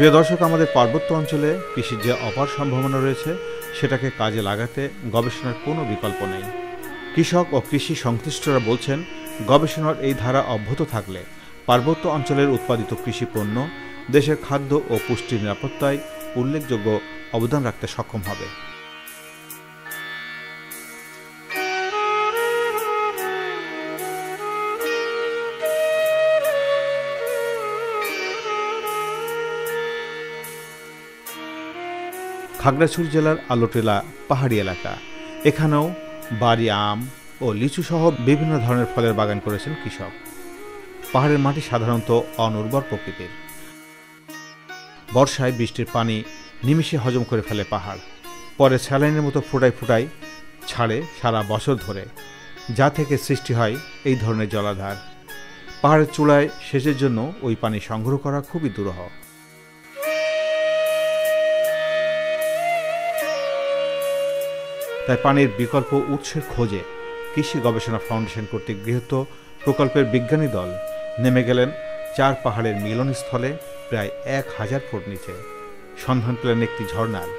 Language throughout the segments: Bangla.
প্রিয় দর্শক, আমাদের পার্বত্য অঞ্চলে কৃষির যে অপার সম্ভাবনা রয়েছে, সেটাকে কাজে লাগাতে গবেষণার কোনো বিকল্প নেই। কৃষক ও কৃষি সংশ্লিষ্টরা বলছেন, গবেষণার এই ধারা অব্যাহত থাকলে পার্বত্য অঞ্চলের উৎপাদিত কৃষি পণ্য দেশের খাদ্য ও পুষ্টির নিরাপত্তায় উল্লেখযোগ্য অবদান রাখতে সক্ষম হবে। খাগড়াছড়ি জেলার আলোটেলা পাহাড়ি এলাকা। এখানেও বাড়ি, আম ও লিচু সহ বিভিন্ন ধরনের ফলের বাগান করেছেন কৃষক। পাহাড়ের মাটি সাধারণত অনুর্বর প্রকৃতির। বর্ষায় বৃষ্টির পানি নিমিষে হজম করে ফেলে পাহাড়। পরে স্যালাইনের মতো ফুটাই ফুটাই ছাড়ে সারা বছর ধরে। যা থেকে সৃষ্টি হয় এই ধরনের জলাধার। পাহাড়ের চূড়ায় সেচের জন্য ওই পানি সংগ্রহ করা খুবই দুরূহ। তাই পানির বিকল্প উৎসের খোঁজে কৃষি গবেষণা ফাউন্ডেশন কর্তৃক গৃহীত প্রকল্পের বিজ্ঞানী দল নেমে গেলেন চার পাহাড়ের মিলনস্থলে প্রায় এক হাজার ফুট নিচে। সন্ধান পেলেন একটি ঝর্ণার।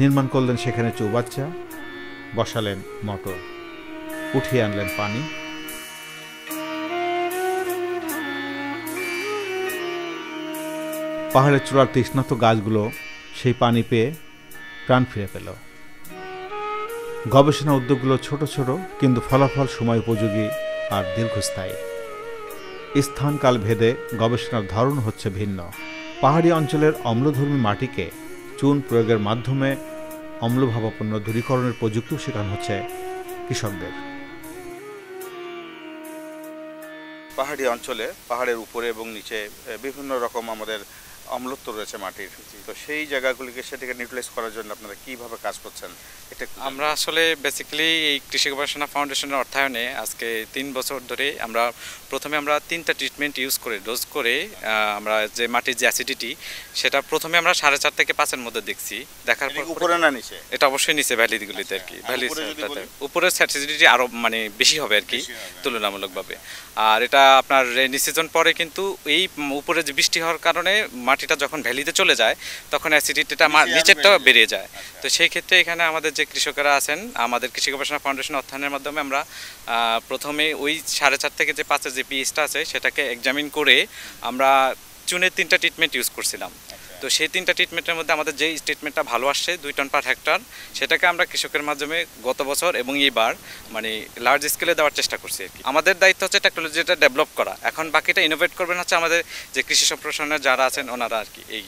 নির্মাণ করলেন সেখানে চৌবাচ্চা, বসালেন মটর, উঠিয়ে আনলেন পানি পাহাড়ের চূড়ার তৃষ্ণাত গাছগুলো সেই পানি পেয়ে প্রাণ ফিরে পেল। গবেষণা উদ্যোগগুলো ছোট ছোট কিন্তু ফলাফল সময় উপযোগী আর দীর্ঘস্থায়ী। স্থানকাল ভেদে গবেষণার ধরন হচ্ছে ভিন্ন। পাহাড়ি অঞ্চলের অম্লধর্মী মাটিকে চুন প্রয়োগের মাধ্যমে অম্লভাবাপন্ন দূরীকরণের প্রযুক্তিও শেখানো হচ্ছে কৃষকদের। পাহাড়ি অঞ্চলে পাহাড়ের উপরে এবং নিচে বিভিন্ন রকম আমাদের অম্লত্ব রয়েছে মাটির। তো সেই জায়গাগুলিকে সেটাকে নিউট্রালাইজ করার জন্য আপনারা কীভাবে কাজ করছেন এটা আমরা আসলে বেসিক্যালি এই কৃষি গবেষণা ফাউন্ডেশনের অর্থায়নে আজকে তিন বছর ধরে আমরা প্রথমে আমরা তিনটা ট্রিটমেন্ট ইউজ করে ডোজ করে আমরা যে মাটির যে অ্যাসিডিটি সেটা প্রথমে আমরা সাড়ে চার থেকে পাঁচের মধ্যে দেখছি। দেখার পর উপরে না নিচে? এটা অবশ্যই নিচে ভ্যালিগুলিতে আর কি ভ্যালি উপরে উপরের অ্যাসিডিটি আরও মানে বেশি হবে আর কি হবে। তুলনামূলকভাবে। আর এটা আপনার রেনি সিজন পরে কিন্তু এই উপরে যে বৃষ্টি হওয়ার কারণে মাটিটা যখন ভ্যালিতে চলে যায় তখন অ্যাসিডিটিটা নিচে নিচেরটা বেড়ে যায়। আচ্ছা। তো সেই ক্ষেত্রে এখানে আমাদের যে কৃষকেরা আছেন আমাদের কৃষি গবেষণা ফাউন্ডেশন অর্থায়নের মাধ্যমে আমরা প্রথমে ওই সাড়ে চার থেকে যে পাঁচের যে পিএসটা আছে সেটাকে এক্সামিন করে আমরা চুনের তিনটা ট্রিটমেন্ট ইউজ করছিলাম। তো সেই তিনটা ট্রিটমেন্টের মধ্যে আমাদের যেই ট্রিটমেন্টটা ভালো আসছে, দুই টন পার হেক্টর সেটাকে আমরা কৃষকের মাধ্যমে গত বছর এবং এইবার মানে লার্জ স্কেলে দেওয়ার চেষ্টা করছি আর কি। আমাদের দায়িত্ব হচ্ছে টেকনোলজিটা ডেভেলপ করা। এখন বাকিটা ইনোভেট করবেন হচ্ছে আমাদের যে কৃষি সম্প্রসারণের যারা আছেন ওনারা আর কি, এই।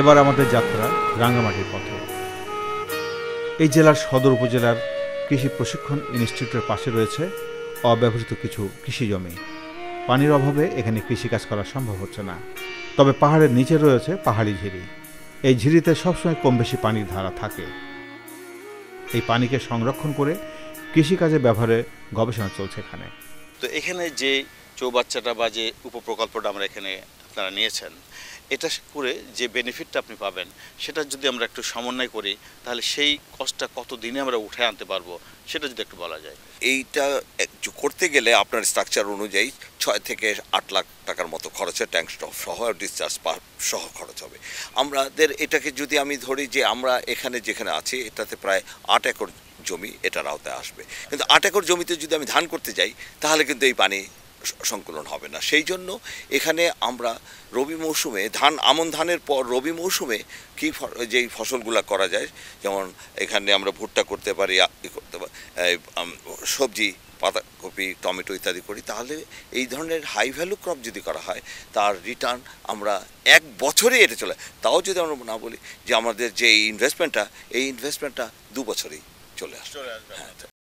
এবার আমাদের যাত্রা রাঙ্গামাটির পথে। এই জেলার সদর উপজেলার কৃষি প্রশিক্ষণ ইনস্টিটিউটের পাশে রয়েছে অব্যবহৃত কিছু কৃষি জমি। পানির অভাবে এখানে কৃষিকাজ করা সম্ভব হচ্ছে না। তবে পাহাড়ের নিচে রয়েছে পাহাড়ি ঝিরি। এই ঝিরিতে সবসময় কম বেশি পানির ধারা থাকে। এই পানিকে সংরক্ষণ করে কৃষিকাজে ব্যবহারে গবেষণা চলছে এখানে। তো এখানে যে চৌবাচ্চাটা বা যে উপপ্রকল্পটা আমরা এখানে আপনারা নিয়েছেন এটা করে যে বেনিফিটটা আপনি পাবেন সেটা যদি আমরা একটু সমন্বয় করি তাহলে সেই কষ্টটা কত দিনে আমরা উঠে আনতে পারব সেটা যদি একটু বলা যায়। এইটা এক- করতে গেলে আপনার স্ট্রাকচার অনুযায়ী ছয় থেকে আট লাখ টাকার মতো খরচ হয় ট্যাঙ্ক স্টপ সহ ডিসচার্জ সহ খরচ হবে। আমাদের এটাকে যদি আমি ধরি যে আমরা এখানে যেখানে আছি এটাতে প্রায় আট একর জমি এটার আওতায় আসবে। কিন্তু আট একর জমিতে যদি আমি ধান করতে যাই তাহলে কিন্তু এই পানি সংকলন হবে না। সেই জন্য এখানে আমরা রবি মৌসুমে ধান আমন ধানের পর রবি মৌসুমে কী যেই ফসলগুলো করা যায় যেমন এখানে আমরা ভুট্টা করতে পারি করতে পারি সবজি আম, পাতাকপি টমেটো ইত্যাদি করি তাহলে এই ধরনের হাই ভ্যালু ক্রপ যদি করা হয় তার রিটার্ন আমরা এক বছরে এটা চলে তাও যদি আমরা না বলি যে আমাদের যে ইনভেস্টমেন্টটা এই ইনভেস্টমেন্টটা দু বছরেই চলে আসবে। হ্যাঁ।